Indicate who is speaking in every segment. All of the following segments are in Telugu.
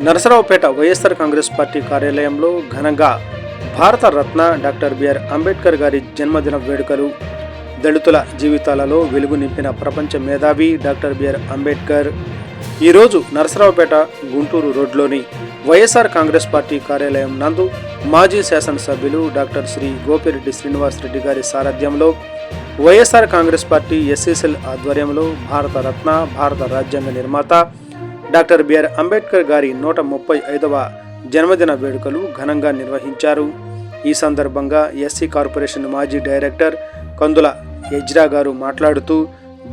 Speaker 1: నరసరావుపేట వైఎస్ఆర్ కాంగ్రెస్ పార్టీ కార్యాలయంలో ఘనంగా భారత రత్న డాక్టర్ బిఆర్ అంబేద్కర్ గారి జన్మదిన వేడుకలు దళితుల జీవితాలలో వెలుగు నింపిన ప్రపంచ మేధావి డాక్టర్ బిఆర్ అంబేద్కర్ ఈరోజు నరసరావుపేట గుంటూరు రోడ్లోని వైఎస్ఆర్ కాంగ్రెస్ పార్టీ కార్యాలయం నందు మాజీ శాసనసభ్యులు డాక్టర్ శ్రీ గోపిరెడ్డి శ్రీనివాసరెడ్డి గారి సారథ్యంలో వైఎస్ఆర్ కాంగ్రెస్ పార్టీ ఎస్ఎస్ఎల్ ఆధ్వర్యంలో భారత రత్న భారత రాజ్యాంగ నిర్మాత డాక్టర్ బిఆర్ అంబేద్కర్ గారి నూట ముప్పై ఐదవ జన్మదిన వేడుకలు ఘనంగా నిర్వహించారు. ఈ సందర్భంగా ఎస్సీ కార్పొరేషన్ మాజీ డైరెక్టర్ కందుల యజ్రా గారు మాట్లాడుతూ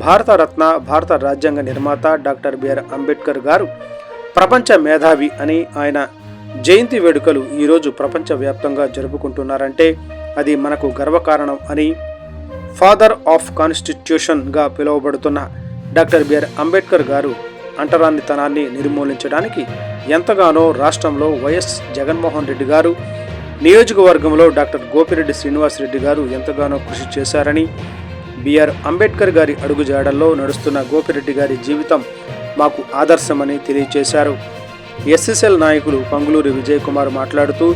Speaker 1: భారతరత్న భారత రాజ్యాంగ నిర్మాత డాక్టర్ బిఆర్ అంబేద్కర్ గారు ప్రపంచ మేధావి అని ఆయన జయంతి వేడుకలు ఈరోజు ప్రపంచవ్యాప్తంగా జరుపుకుంటున్నారంటే అది మనకు గర్వకారణం అని ఫాదర్ ఆఫ్ కాన్స్టిట్యూషన్గా పిలువబడుతున్న డాక్టర్ బిఆర్ అంబేద్కర్ గారు అంటరానితనాన్ని నిర్మూలించడానికి ఎంతగానో రాష్ట్రంలో వైఎస్ జగన్మోహన్ రెడ్డి గారు నియోజకవర్గంలో డాక్టర్ గోపిరెడ్డి శ్రీనివాసరెడ్డి గారు ఎంతగానో కృషి చేశారని బిఆర్ అంబేద్కర్ గారి అడుగుజాడల్లో నడుస్తున్న గోపిరెడ్డి గారి జీవితం మాకు ఆదర్శమని తెలియజేశారు ఎస్ఎస్ఎల్ నాయకులు పంగులూరి విజయ్ కుమార్ మాట్లాడుతూ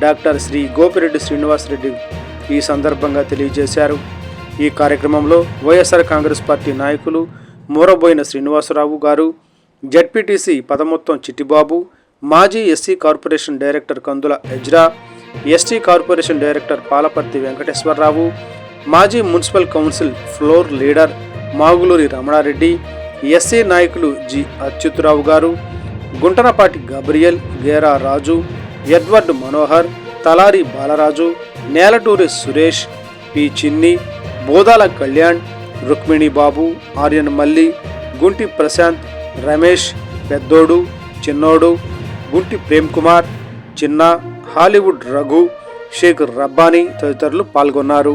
Speaker 1: డాక్టర్ శ్రీ గోపిరెడ్డి శ్రీనివాసరెడ్డి ఈ సందర్భంగా తెలియజేశారు. ఈ కార్యక్రమంలో వైఎస్ఆర్ కాంగ్రెస్ పార్టీ నాయకులు మూరబోయిన శ్రీనివాసరావు గారు జడ్పీటీసీ పదమొత్తం చిట్టిబాబు మాజీ SC corporation director Kandula Ezra ST corporation director Palaparthi Venkateswara Rao మాజీ municipal council floor leader Maguluri Ramana Reddy SC నాయకులు జి అచ్యుతరావు గారు Guntanapati Gabriel Gera Raju Edward Manohar Talari Balaraju Nelaturi Suresh P Chinni Bodala Kalyan Rukmini బాబు ఆర్యన్ మల్లి గుంటి ప్రశాంత్ రమేష్ పెద్దోడు చిన్నోడు గుంటి ప్రేమ్ కుమార్ చిన్న హాలీవుడ్ రఘు షేక్ రబ్బానీ తదితరులు పాల్గొన్నారు.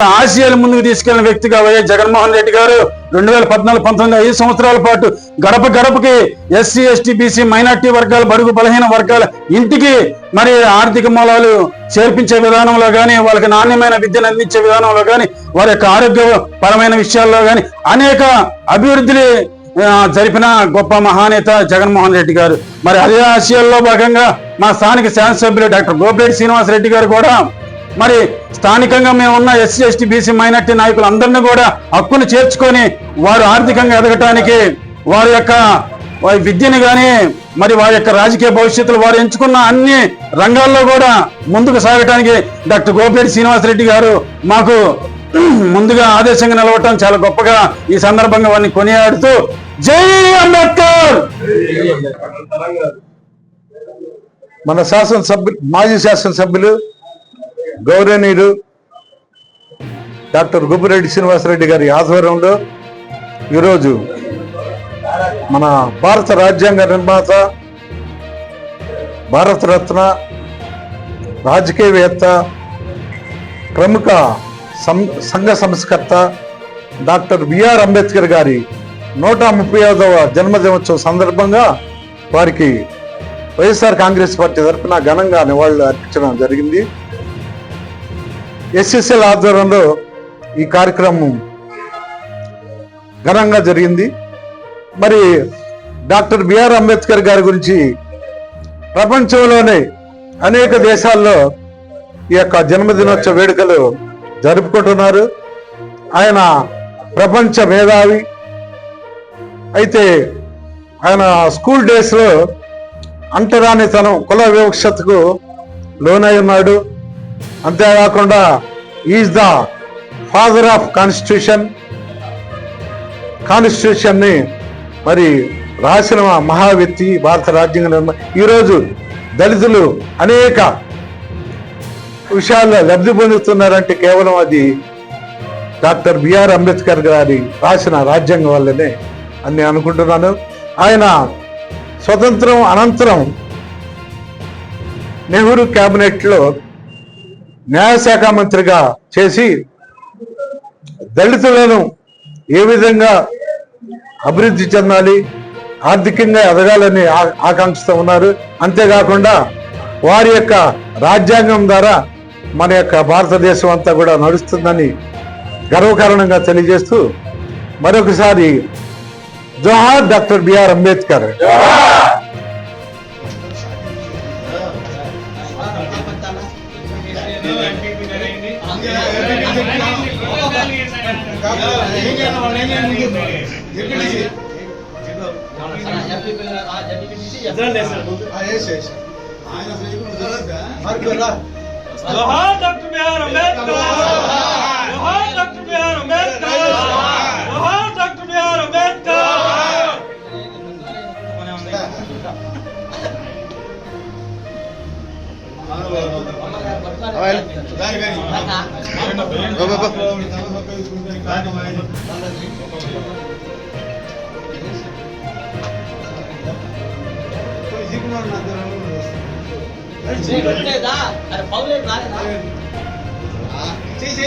Speaker 2: ఆసియాల ముందుకు తీసుకెళ్ళిన వ్యక్తిగా వైఎస్ జగన్మోహన్ రెడ్డి గారు రెండు వేల పద్నాలుగు పంతొమ్మిది ఐదు సంవత్సరాల పాటు గడప గడపకి ఎస్సీ ఎస్టీ బీసీ మైనార్టీ వర్గాలు బడుగు బలహీన వర్గాల ఇంటికి మరి ఆర్థిక మూలాలు చేర్పించే విధానంలో కానీ వాళ్ళకి నాణ్యమైన విద్యను అందించే విధానంలో కానీ వారి యొక్క ఆరోగ్యపరమైన విషయాల్లో కానీ అనేక అభివృద్ధిని జరిపిన గొప్ప మహానేత జగన్మోహన్ రెడ్డి గారు. మరి అదే ఆశయాల్లో భాగంగా మా స్థానిక శాసనసభ్యులు డాక్టర్ గోపిరెడ్డి శ్రీనివాస్ రెడ్డి గారు కూడా మరి స్థానికంగా మేము ఉన్న ఎస్సీ ఎస్టీ బీసీ మైనార్టీ నాయకులందరినీ కూడా హక్కును చేర్చుకొని వారు ఆర్థికంగా ఎదగటానికి వారి యొక్క వారి విద్యని కానీ మరి వారి యొక్క రాజకీయ భవిష్యత్తులో వారు ఎంచుకున్న అన్ని రంగాల్లో కూడా ముందుకు సాగటానికి డాక్టర్ గోపిరెడ్డి శ్రీనివాసరెడ్డి గారు మాకు ముందుగా ఆదేశంగా నిలవటం చాలా గొప్పగా ఈ సందర్భంగా వారిని కొనియాడుతూ జై అంబేద్కర్!
Speaker 3: మన శాసనసభ్యు మాజీ శాసనసభ్యులు గౌరవనీయులు డాక్టర్ గుబ్బిరెడ్డి శ్రీనివాసరెడ్డి గారి ఆధ్వర్యంలో ఈరోజు మన భారత రాజ్యాంగ నిర్మాత భారతరత్న రాజకీయవేత్త ప్రముఖ సం సంఘ సంస్కర్త డాక్టర్ బిఆర్ అంబేద్కర్ గారి నూట ముప్పై ఐదవ జన్మదినోత్సవ సందర్భంగా వారికి వైఎస్ఆర్ కాంగ్రెస్ పార్టీ తరఫున ఘనంగా నివాళులు అర్పించడం జరిగింది. ఎస్ఎస్ఎల్ ఆధ్వర్యంలో ఈ కార్యక్రమం ఘనంగా జరిగింది. మరి డాక్టర్ బిఆర్ అంబేద్కర్ గారి గురించి ప్రపంచంలోనే అనేక దేశాల్లో ఈ యొక్క జన్మదినోత్సవ వేడుకలు జరుపుకుంటున్నారు. ఆయన ప్రపంచ మేధావి. అయితే ఆయన స్కూల్ డేస్లో అంటరానితనం కుల వివక్షతకు లోనై ఉన్నాడు. అంతేకాకుండా is the father of constitution. కాన్స్టిట్యూషన్ని మరి రాసిన మహా వ్యక్తి భారత రాజ్యాంగ నిర్మ ఈరోజు దళితులు అనేక విషయాల్లో లబ్ధి పొందుతున్నారంటే కేవలం అది డాక్టర్ బిఆర్ అంబేద్కర్ గారి రాసిన రాజ్యాంగం వల్లనే అని నేను అనుకుంటున్నాను. ఆయన స్వతంత్రం అనంతరం నెహ్రూ క్యాబినెట్లో న్యాయశాఖ మంత్రిగా చేసి దళితులను ఏ విధంగా అభివృద్ధి చెందాలి ఆర్థికంగా ఎదగాలని ఆకాంక్షతో ఉన్నారు. అంతేకాకుండా వారి యొక్క రాజ్యాంగం ద్వారా మన యొక్క భారతదేశం అంతా కూడా నడుస్తుందని గర్వకారణంగా తెలియజేస్తూ మరొకసారి జోహార్ డాక్టర్ బిఆర్ అంబేద్కర్.
Speaker 4: जोहार डॉक्टर बी आर अम्बेडकर जोहार डॉक्टर बी आर अम्बेडकर जोहार डॉक्टर बी आर अम्बेडकर
Speaker 5: పెట్టలేదా అరే పౌలేదు రాలేదా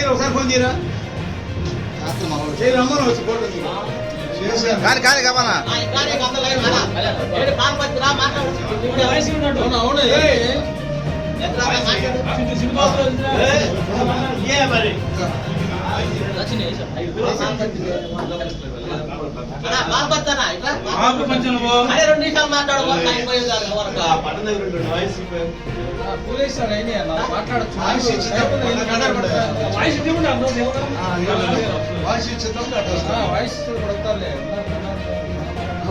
Speaker 6: ఒకసారి ఫోన్ చేయరా చేయి రమ్మని వచ్చి ఫోటో కానీ కానీ కావాలా
Speaker 5: అవును, రెండు నిమిషాలు మాట్లాడు వరకు అయిపోయేది కాదు వరకు.
Speaker 6: వాయిస్ ఇచ్చేద్దాం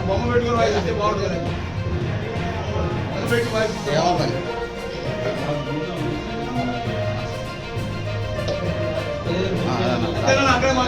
Speaker 6: బొమ్మ పెట్టుకుని వాయిస్ ఇస్తే బాగుంటుంది కదా. అది పెట్టి వాయిస్ I don't